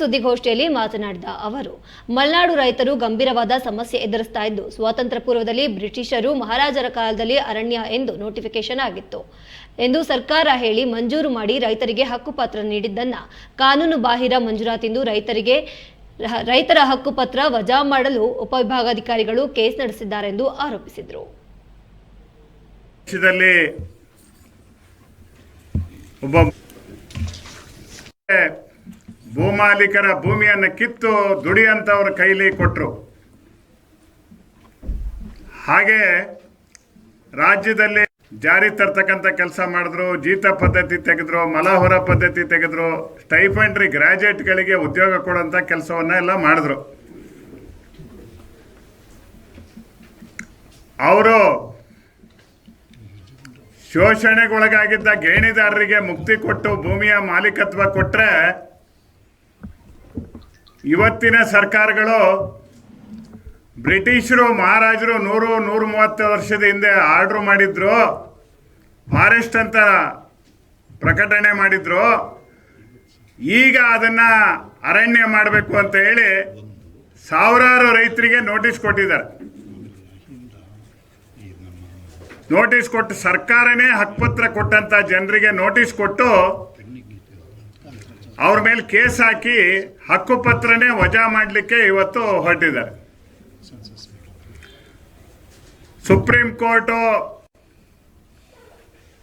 ಸುದ್ದಿಗೋಷ್ಠಿಯಲ್ಲಿ ಮಾತನಾಡಿದ ಅವರು, ಮಲೆನಾಡು ರೈತರು ಗಂಭೀರವಾದ ಸಮಸ್ಯೆ ಎದುರಿಸ್ತಾ ಇದ್ದು ಸ್ವಾತಂತ್ರ್ಯ ಪೂರ್ವದಲ್ಲಿ ಬ್ರಿಟಿಷರು ಮಹಾರಾಜರ ಕಾಲದಲ್ಲಿ ಅರಣ್ಯ ಎಂದು ನೋಟಿಫಿಕೇಶನ್ ಆಗಿತ್ತು. ಎಂದು ಸರ್ಕಾರ ಹೇಳಿ ಮಂಜೂರು ಮಾಡಿ ರೈತರಿಗೆ ಹಕ್ಕುಪತ್ರ ನೀಡಿದ್ದನ್ನ ಕಾನೂನು ಬಾಹಿರ ಮಂಜೂರಾತಿಂದು ರೈತರಿಗೆ ರೈತರ ಹಕ್ಕುಪತ್ರ ವಜಾ ಮಾಡಲು ಉಪವಿಭಾಗಾಧಿಕಾರಿಗಳು ಕೇಸ್ ನಡೆಸಿದ್ದಾರೆಂದು ಆರೋಪಿಸಿದರು. ಒಬ್ಬ ಭೂಮಾಲೀಕರ ಭೂಮಿಯನ್ನು ಕಿತ್ತು ದುಡಿಯಂತವ್ರ ಕೈಲಿ ಕೊಟ್ಟರು ಹಾಗೆ ರಾಜ್ಯದಲ್ಲಿ ಜಾರಿ ತರ್ತಕ್ಕಂಥ ಕೆಲಸ ಮಾಡಿದ್ರು, ಜೀತ ಪದ್ಧತಿ ತೆಗೆದ್ರು, ಮಲಹೊರ ಪದ್ಧತಿ ತೆಗೆದ್ರು, ಸ್ಟೈಫೆಂಡ್ರಿ ಗ್ರಾಜುಯೇಟ್ಗಳಿಗೆ ಉದ್ಯೋಗ ಕೊಡುವಂಥ ಕೆಲಸವನ್ನ ಎಲ್ಲ ಮಾಡಿದ್ರು. ಅವರು ಶೋಷಣೆಗೊಳಗಾಗಿದ್ದ ಗೇಣಿದಾರರಿಗೆ ಮುಕ್ತಿ ಕೊಟ್ಟು ಭೂಮಿಯ ಮಾಲೀಕತ್ವ ಕೊಟ್ರೆ ಇವತ್ತಿನ ಸರ್ಕಾರಗಳು ಬ್ರಿಟಿಷರು, ಮಹಾರಾಜರು ನೂರು ನೂರ ಮೂವತ್ತು ವರ್ಷದ ಹಿಂದೆ ಆರ್ಡ್ರ್ ಮಾಡಿದ್ರು. ಫಾರೆಸ್ಟ್ ಅಂತ ಪ್ರಕಟಣೆ ಮಾಡಿದ್ರು. ಈಗ ಅದನ್ನ ಅರಣ್ಯ ಮಾಡಬೇಕು ಅಂತ ಹೇಳಿ ಸಾವಿರಾರು ರೈತರಿಗೆ ನೋಟಿಸ್ ಕೊಟ್ಟಿದ್ದಾರೆ. ನೋಟಿಸ್ ಕೊಟ್ಟು ಸರ್ಕಾರನೇ ಹಕ್ಕುಪತ್ರ ಕೊಟ್ಟಂತ ಜನರಿಗೆ ನೋಟಿಸ್ ಕೊಟ್ಟು ಅವ್ರ ಮೇಲೆ ಕೇಸ್ ಹಾಕಿ ಹಕ್ಕುಪತ್ರನೇ ವಜಾ ಮಾಡಲಿಕ್ಕೆ ಇವತ್ತು ಹೊರಟಿದ್ದಾರೆ. ಸುಪ್ರೀಂ ಕೋರ್ಟು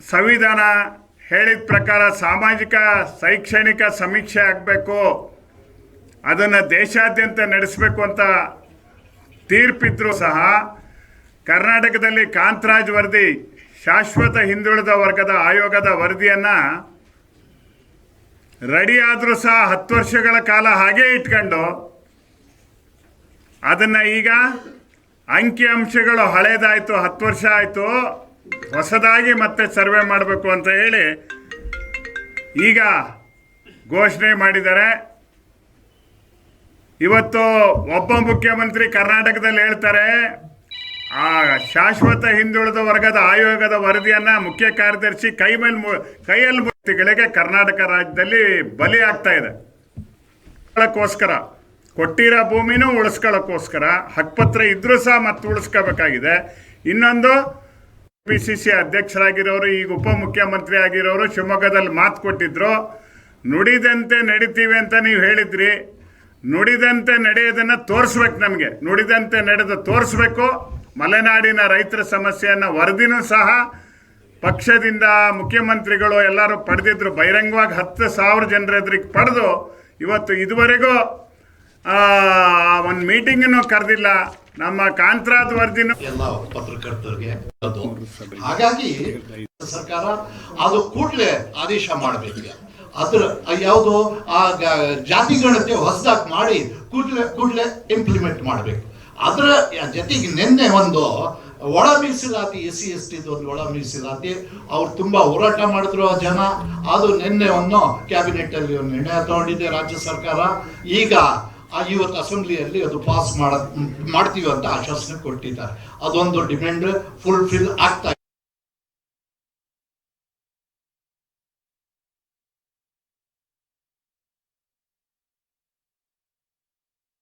ಸಂವಿಧಾನ ಹೇಳಿದ ಪ್ರಕಾರ ಸಾಮಾಜಿಕ ಶೈಕ್ಷಣಿಕ ಸಮೀಕ್ಷೆ ಆಗಬೇಕು, ಅದನ್ನು ದೇಶಾದ್ಯಂತ ನಡೆಸಬೇಕು ಅಂತ ತೀರ್ಪಿದ್ರು ಸಹ ಕರ್ನಾಟಕದಲ್ಲಿ ಕಾಂತರಾಜ್ ವರದಿ ಶಾಶ್ವತ ಹಿಂದುಳಿದ ವರ್ಗದ ಆಯೋಗದ ವರದಿಯನ್ನ ರೆಡಿ ಆದರೂ ಸಹ ಹತ್ತು ವರ್ಷಗಳ ಕಾಲ ಹಾಗೇ ಇಟ್ಕೊಂಡು ಅದನ್ನು ಈಗ ಅಂಕಿ ಅಂಶಗಳು ಹಳೇದಾಯ್ತು, ಹತ್ತು ವರ್ಷ ಆಯಿತು, ಹೊಸದಾಗಿ ಮತ್ತೆ ಸರ್ವೆ ಮಾಡಬೇಕು ಅಂತ ಹೇಳಿ ಈಗ ಘೋಷಣೆ ಮಾಡಿದ್ದಾರೆ. ಇವತ್ತು ಒಬ್ಬ ಮುಖ್ಯಮಂತ್ರಿ ಕರ್ನಾಟಕದಲ್ಲಿ ಹೇಳ್ತಾರೆ, ಆ ಶಾಶ್ವತ ಹಿಂದುಳಿದ ವರ್ಗದ ಆಯೋಗದ ವರದಿಯನ್ನು ಮುಖ್ಯ ಕಾರ್ಯದರ್ಶಿ ಕೈ ಮೇಲೆ ಕೈಯಲ್ಲಿ ಮೂರ್ತಿಗಳಿಗೆ ಕರ್ನಾಟಕ ರಾಜ್ಯದಲ್ಲಿ ಬಲಿ ಆಗ್ತಾ ಇದೆ. ಉಳ್ಸ್ಕೊಳ್ಳೋಕ್ಕೋಸ್ಕರ, ಕೊಟ್ಟಿರೋ ಭೂಮಿನೂ ಉಳಿಸ್ಕೊಳ್ಳೋಕ್ಕೋಸ್ಕರ, ಹಕ್ಪತ್ರ ಇದ್ರೂ ಸಹ ಮತ್ತೆ ಉಳಿಸ್ಕೋಬೇಕಾಗಿದೆ. ಇನ್ನೊಂದು ಪಿ ಸಿ ಸಿ ಅಧ್ಯಕ್ಷರಾಗಿರೋರು, ಈಗ ಉಪಮುಖ್ಯಮಂತ್ರಿ ಆಗಿರೋರು ಶಿವಮೊಗ್ಗದಲ್ಲಿ ಮಾತು ಕೊಟ್ಟಿದ್ರು, ನುಡಿದಂತೆ ನಡಿತೀವಿ ಅಂತ ನೀವು ಹೇಳಿದ್ರಿ. ನುಡಿದಂತೆ ನಡೆಯೋದನ್ನು ತೋರಿಸ್ಬೇಕು ನಮಗೆ. ನುಡಿದಂತೆ ನಡೆದು ತೋರಿಸ್ಬೇಕು. ಮಲೆನಾಡಿನ ರೈತರ ಸಮಸ್ಯೆಯನ್ನು ವರದಿನೂ ಸಹ ಪಕ್ಷದಿಂದ ಮುಖ್ಯಮಂತ್ರಿಗಳು ಎಲ್ಲರೂ ಪಡೆದಿದ್ರು. ಬಹಿರಂಗವಾಗಿ ಹತ್ತು ಸಾವಿರ ಜನರ ಎದುರಿಗೆ ಪಡೆದು ಇವತ್ತು ಇದುವರೆಗೂ ಒಂದು ಮೀಟಿಂಗನ್ನು ಕರೆದಿಲ್ಲ. ನಮ್ಮ ಕಾಂತರಾಜ್ ವರ್ಜಿನ ಎಲ್ಲ ಪತ್ರಕರ್ತರಿಗೆ ಹಾಗಾಗಿ ಸರ್ಕಾರ ಅದು ಕೂಡಲೇ ಆದೇಶ ಮಾಡಬೇಕು ಅದ್ರ ಯಾವುದು, ಆ ಜಾತಿ ಗಣತಿ ಹೊಸದಾಗಿ ಮಾಡಿ ಕೂಡಲೇ ಕೂಡಲೇ ಇಂಪ್ಲಿಮೆಂಟ್ ಮಾಡಬೇಕು. ಅದರ ಜೊತೆಗೆ ನಿನ್ನೆ ಒಂದು ಒಳ ಮೀಸಲಾತಿ, ಎಸ್ ಸಿ, ಎಸ್ ಟಿದು ಒಂದು ಒಳ ಮೀಸಲಾತಿ. ಅವ್ರು ತುಂಬಾ ಹೋರಾಟ ಮಾಡಿದ್ರು ಆ ಜನ. ಅದು ನಿನ್ನೆ ಒಂದು ಕ್ಯಾಬಿನೆಟ್ ಅಲ್ಲಿ ಒಂದು ನಿರ್ಣಯ ತಗೊಂಡಿದೆ ರಾಜ್ಯ ಸರ್ಕಾರ. ಈಗ ಇವತ್ತು ಅಸೆಂಬ್ಲಿಯಲ್ಲಿ ಅದು ಪಾಸ್ ಮಾಡ, ಮಾಡ್ತೀವಿ ಅಂತ ಆಶ್ವಾಸನೆ ಕೊಟ್ಟಿದ್ದಾರೆ. ಅದೊಂದು ಡಿಮ್ಯಾಂಡ್, ಫುಲ್ಫಿಲ್ ಆಗ್ತಾ